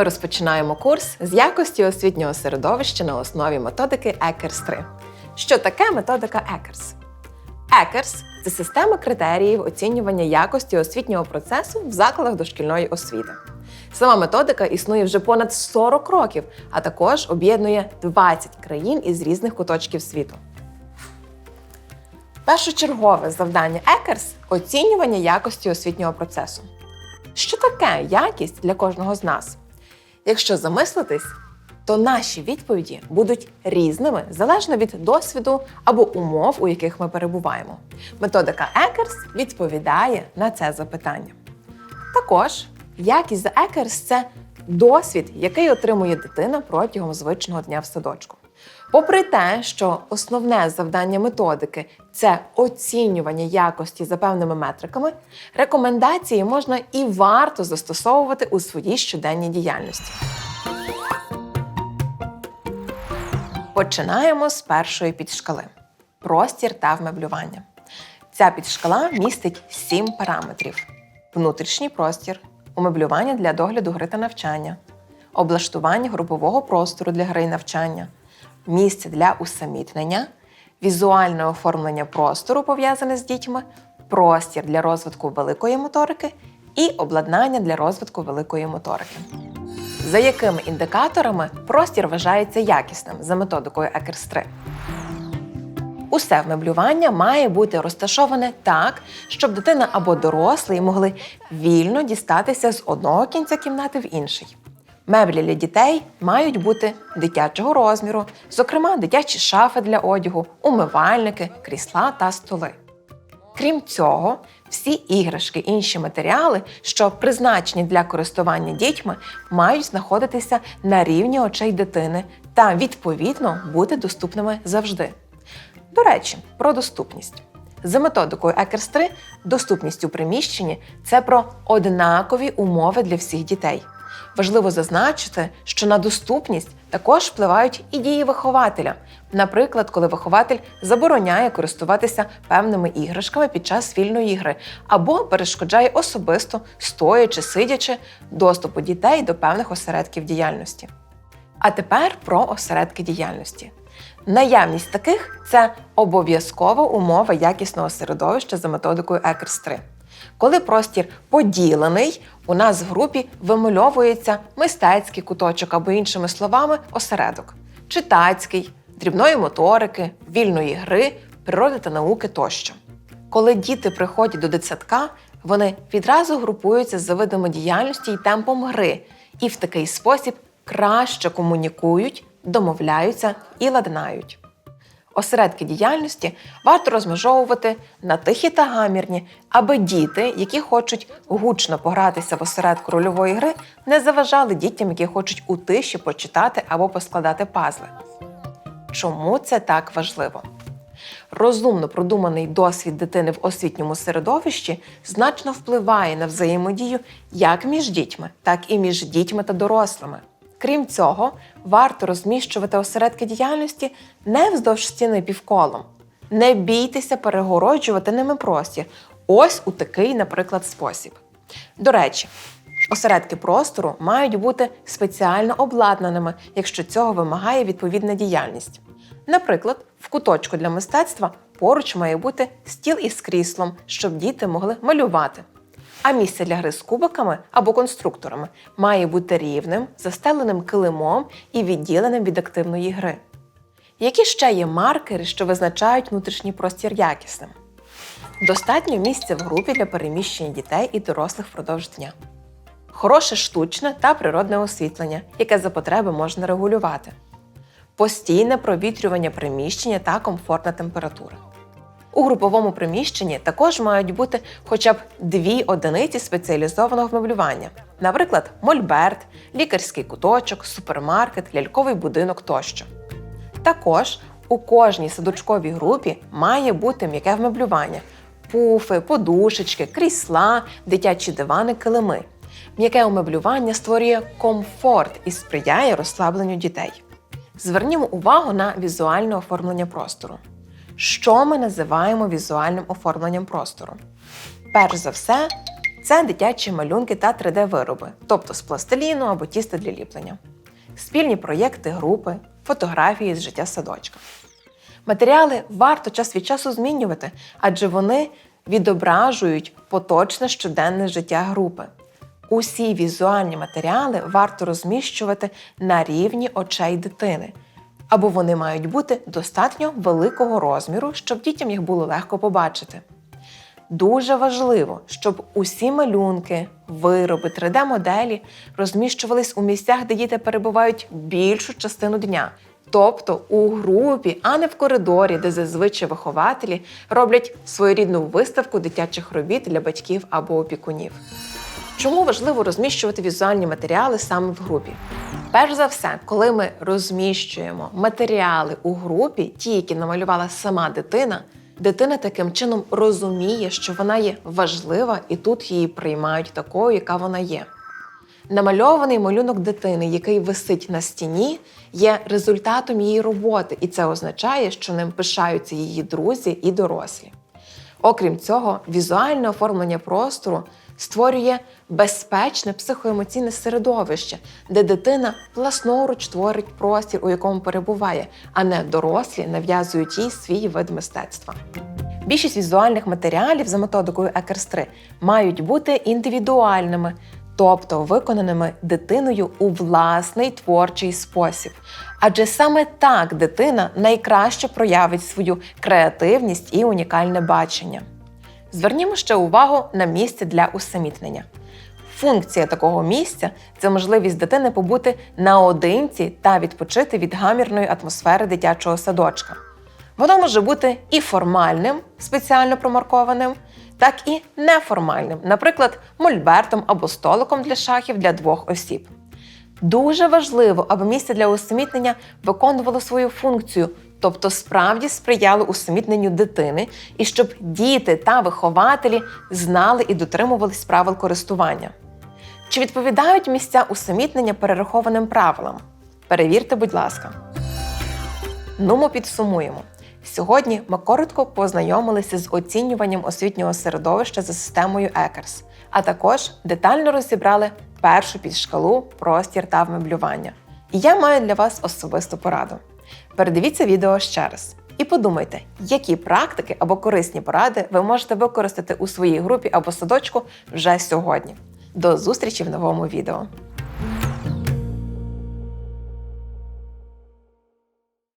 Ми розпочинаємо курс з якості освітнього середовища на основі методики ECERS 3. Що таке методика ECERS? ECERS – це система критеріїв оцінювання якості освітнього процесу в закладах дошкільної освіти. Сама методика існує вже понад 40 років, а також об'єднує 20 країн із різних куточків світу. Першочергове завдання ECERS – оцінювання якості освітнього процесу. Що таке якість для кожного з нас? Якщо замислитись, то наші відповіді будуть різними залежно від досвіду або умов, у яких ми перебуваємо. Методика Екерс відповідає на це запитання. Також якість за Екерс – це досвід, який отримує дитина протягом звичного дня в садочку. Попри те, що основне завдання методики це оцінювання якості за певними метриками, рекомендації можна і варто застосовувати у своїй щоденній діяльності. Починаємо з першої підшкали простір та вмеблювання. Ця підшкала містить сім параметрів: внутрішній простір, умеблювання для догляду гри та навчання, облаштування групового простору для гри і навчання, місце для усамітнення, візуальне оформлення простору, пов'язане з дітьми, простір для розвитку великої моторики і обладнання для розвитку великої моторики. За якими індикаторами простір вважається якісним за методикою ECERS 3? Усе вмеблювання має бути розташоване так, щоб дитина або дорослий могли вільно дістатися з одного кінця кімнати в інший. Меблі для дітей мають бути дитячого розміру, зокрема дитячі шафи для одягу, умивальники, крісла та столи. Крім цього, всі іграшки інші матеріали, що призначені для користування дітьми, мають знаходитися на рівні очей дитини та відповідно бути доступними завжди. До речі, про доступність. За методикою ECERS 3 доступність у приміщенні це про однакові умови для всіх дітей. Важливо зазначити, що на доступність також впливають і дії вихователя. Наприклад, коли вихователь забороняє користуватися певними іграшками під час вільної гри або перешкоджає особисто, стоячи, сидячи, доступу дітей до певних осередків діяльності. А тепер про осередки діяльності. Наявність таких це обов'язкова умова якісного середовища за методикою ECERS 3. Коли простір поділений, у нас в групі вимальовується мистецький куточок або, іншими словами, осередок, читацький, дрібної моторики, вільної гри, природи та науки тощо. Коли діти приходять до дитсадка, вони відразу групуються за видами діяльності і темпом гри, і в такий спосіб краще комунікують, домовляються і ладнають. Осередки діяльності варто розмежовувати на тихі та гамірні, аби діти, які хочуть гучно погратися в осередку рольової гри, не заважали дітям, які хочуть у тиші почитати або поскладати пазли. Чому це так важливо? Розумно продуманий досвід дитини в освітньому середовищі значно впливає на взаємодію як між дітьми, так і між дітьми та дорослими. Крім цього, варто розміщувати осередки діяльності не вздовж стіни півколом. Не бійтеся перегороджувати ними простір. Ось у такий, наприклад, спосіб. До речі, осередки простору мають бути спеціально обладнаними, якщо цього вимагає відповідна діяльність. Наприклад, в куточку для мистецтва поруч має бути стіл із кріслом, щоб діти могли малювати. А місце для гри з кубиками або конструкторами має бути рівним, застеленим килимом і відділеним від активної гри. Які ще є маркери, що визначають внутрішній простір якісним? Достатньо місця в групі для переміщення дітей і дорослих впродовж дня. Хороше штучне та природне освітлення, яке за потреби можна регулювати. Постійне провітрювання приміщення та комфортна температура. У груповому приміщенні також мають бути хоча б дві одиниці спеціалізованого вмеблювання, наприклад, мольберт, лікарський куточок, супермаркет, ляльковий будинок тощо. Також у кожній садочковій групі має бути м'яке вмеблювання: пуфи, подушечки, крісла, дитячі дивани, килими. М'яке умеблювання створює комфорт і сприяє розслабленню дітей. Звернімо увагу на візуальне оформлення простору. Що ми називаємо візуальним оформленням простору? Перш за все, Це дитячі малюнки та 3D-вироби, тобто з пластиліну або тіста для ліплення, спільні проєкти, групи, фотографії з життя садочка. Матеріали варто час від часу змінювати, адже вони відображують поточне щоденне життя групи. Усі візуальні матеріали варто розміщувати на рівні очей дитини, або вони мають бути достатньо великого розміру, щоб дітям їх було легко побачити. Дуже важливо, щоб усі малюнки, вироби, 3D-моделі розміщувались у місцях, де діти перебувають більшу частину дня, тобто у групі, а не в коридорі, де зазвичай вихователі роблять своєрідну виставку дитячих робіт для батьків або опікунів. Чому важливо розміщувати візуальні матеріали саме в групі? Перш за все, коли ми розміщуємо матеріали у групі, ті, які намалювала сама дитина, дитина таким чином розуміє, що вона є важлива, і тут її приймають такою, яка вона є. Намальований малюнок дитини, який висить на стіні, є результатом її роботи, і це означає, що ним пишаються її друзі і дорослі. Окрім цього, візуальне оформлення простору створює безпечне психоемоційне середовище, де дитина власноруч творить простір, у якому перебуває, а не дорослі нав'язують їй свій вид мистецтва. Більшість візуальних матеріалів за методикою Екерс 3 мають бути індивідуальними, тобто виконаними дитиною у власний творчий спосіб. Адже саме так дитина найкраще проявить свою креативність і унікальне бачення. Звернімо ще увагу на місце для усамітнення. Функція такого місця це можливість дитини побути наодинці та відпочити від гамірної атмосфери дитячого садочка. Воно може бути і формальним, спеціально промаркованим, так і неформальним, наприклад, мольбертом або столиком для шахів для двох осіб. Дуже важливо, аби місце для усамітнення виконувало свою функцію, тобто справді сприяло усамітненню дитини, і щоб діти та вихователі знали і дотримувались правил користування. Чи відповідають місця усамітнення перерахованим правилам? Перевірте, будь ласка. Ну, ми підсумуємо. Сьогодні ми коротко познайомилися з оцінюванням освітнього середовища за системою Екерс, а також детально розібрали першу підшкалу, простір та вмеблювання. І я маю для вас особисту пораду. Передивіться відео ще раз і подумайте, які практики або корисні поради ви можете використати у своїй групі або садочку вже сьогодні. До зустрічі в новому відео!